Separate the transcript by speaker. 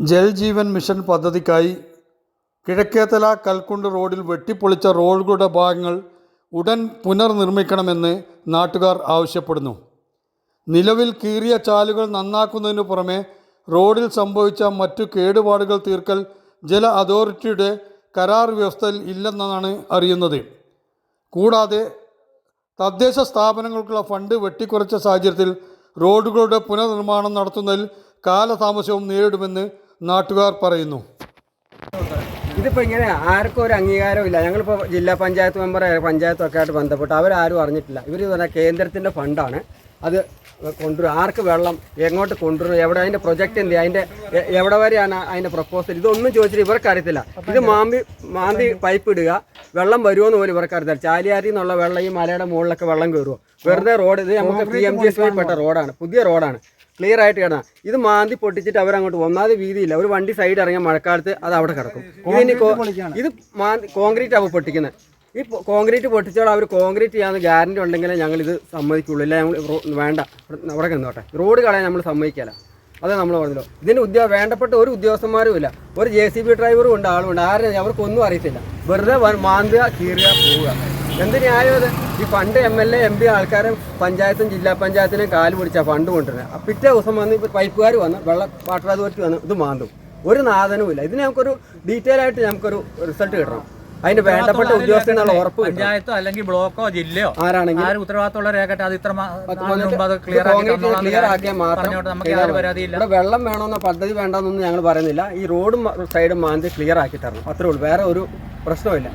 Speaker 1: Jal Jeevan mission പദ്ധതിക്കായി കിഴക്കേത്തല കൽക്കുണ്ട് റോഡിൽ വെട്ടിപ്പൊളിച്ച റോഡുകളുടെ ഭാഗങ്ങൾ ഉടൻ പുനർനിർമ്മിക്കണമെന്ന് നാട്ടുകാർ ആവശ്യപ്പെടുന്നു. നിലവിൽ കീറിയ ചാലുകൾ നന്നാക്കുന്നതിനു പുറമെ റോഡിൽ സംഭവിച്ച മറ്റു കേടുപാടുകൾ തീർക്കൽ ജല അതോറിറ്റിയുടെ കരാർ വ്യവസ്ഥയിൽ ഇല്ലെന്നാണ് അറിയുന്നത്. കൂടാതെ തദ്ദേശ സ്ഥാപനങ്ങൾക്കുള്ള ഫണ്ട് വെട്ടിക്കുറച്ച സാഹചര്യത്തിൽ റോഡുകളുടെ പുനർനിർമ്മാണം നടത്തുന്നതിൽ കാലതാമസവും നേരിടുമെന്ന് നാട്ടുകാർ പറയുന്നു.
Speaker 2: ഇതിപ്പോൾ ഇങ്ങനെ ആർക്കും ഒരു അംഗീകാരവും ഇല്ല. ഞങ്ങളിപ്പോൾ ജില്ലാ പഞ്ചായത്ത് മെമ്പർ പഞ്ചായത്തും ഒക്കെ ആയിട്ട് ബന്ധപ്പെട്ട് അവരാരും അറിഞ്ഞിട്ടില്ല. ഇവർ പറഞ്ഞാൽ കേന്ദ്രത്തിന്റെ ഫണ്ടാണ്. അത് കൊണ്ടുവരും. ആർക്ക് വെള്ളം എങ്ങോട്ട് കൊണ്ടുവരും എവിടെ അതിന്റെ പ്രൊജക്റ്റ് എന്ത് അതിന്റെ എവിടെ വരെയാണ് അതിന്റെ പ്രപ്പോസൽ? ഇതൊന്നും ചോദിച്ചിട്ട് ഇവർക്ക് അറിയത്തില്ല. ഇത് മാമ്പി മാന്തി പൈപ്പ് ഇടുക വെള്ളം വരുമോന്ന് പോലും ഇവർക്ക് അറിയത്തില്ല. ചാലിയാരി എന്നുള്ള വെള്ളം ഈ മലയുടെ മുകളിലൊക്കെ വെള്ളം കയറുമോ വെറുതെ റോഡ് ഇത് നമുക്ക് പി എം ജി എസ് പെട്ട റോഡാണ്. പുതിയ റോഡാണ്. ക്ലിയർ ആയിട്ട് കിടന്ന ഇത് മാന്തി പൊട്ടിച്ചിട്ട് അവരങ്ങോട്ട് ഒന്നാമത് വീതിയില്ല. ഒരു വണ്ടി സൈഡ് ഇറങ്ങിയ മഴക്കാലത്ത് അത് അവിടെ കിടക്കും. ഇതിന് ഇത് മാന്തി കോൺക്രീറ്റ് ആവും പൊട്ടിക്കുന്നത് ഈ കോൺക്രീറ്റ് പൊട്ടിച്ചാൽ അവർ കോൺക്രീറ്റ് ചെയ്യാന്ന് ഗ്യാരണ്ടി ഉണ്ടെങ്കിലേ ഞങ്ങൾ ഇത് സമ്മതിക്കുള്ളൂ. ഇല്ല ഞങ്ങൾ വേണ്ട. അവിടെ കിടന്നോട്ടെ. റോഡ് കളയാൻ നമ്മൾ സമ്മതിക്കില്ല അതേ നമ്മൾ പറഞ്ഞല്ലോ. ഇതിന് ഉദ്യോഗ വേണ്ടപ്പെട്ട ഒരു ഉദ്യോഗസ്ഥന്മാരും ഇല്ല. ഒരു ജെ സി ബി ഡ്രൈവറും ഉണ്ട് ആളുണ്ട് ആരും അവർക്കൊന്നും അറിയത്തില്ല. വെറുതെ മാന്തുക കീറുക പോവുക. എന്ത് ന്യായം അത്? ഈ fund M L A M P ആൾക്കാരെ പഞ്ചായത്തും ജില്ലാ പഞ്ചായത്തിനും കാൽ പിടിച്ച ഫണ്ട് കൊണ്ടുവരുന്നത്. അപ്പം പിറ്റേ ദിവസം വന്ന് ഇപ്പോൾ പൈപ്പുകാർ വന്ന് വെള്ളം വാട്ടർ അതോറിറ്റി വന്ന് ഇത് മാന്തും. ഒരു നാദനവും ഇല്ല. ഇതിന് നമുക്കൊരു ഡീറ്റെയിൽ ആയിട്ട് നമുക്കൊരു റിസൾട്ട് കിട്ടണം. അതിന്റെ വേണ്ടപ്പെട്ട ഉദ്യോഗസ്ഥനുള്ള ഉറപ്പ്
Speaker 3: പഞ്ചായത്തോ അല്ലെങ്കിൽ ബ്ലോക്കോ ജില്ലയോ
Speaker 2: ആരാണെങ്കിൽ
Speaker 3: ആരും ഉത്തരവാദിത്തമുള്ള രേഖട്ടെ അത് ഇത്ര ക്ലിയർ
Speaker 2: ആക്കിയാൽ മാത്രം. വെള്ളം വേണമെന്ന പദ്ധതി വേണ്ടെന്നൊന്നും ഞങ്ങൾ പറയുന്നില്ല. ഈ റോഡും സൈഡും മാന്തി ക്ലിയർ ആക്കി തരണം. അത്രേ ഉള്ളൂ. വേറെ ഒരു പ്രശ്നമില്ല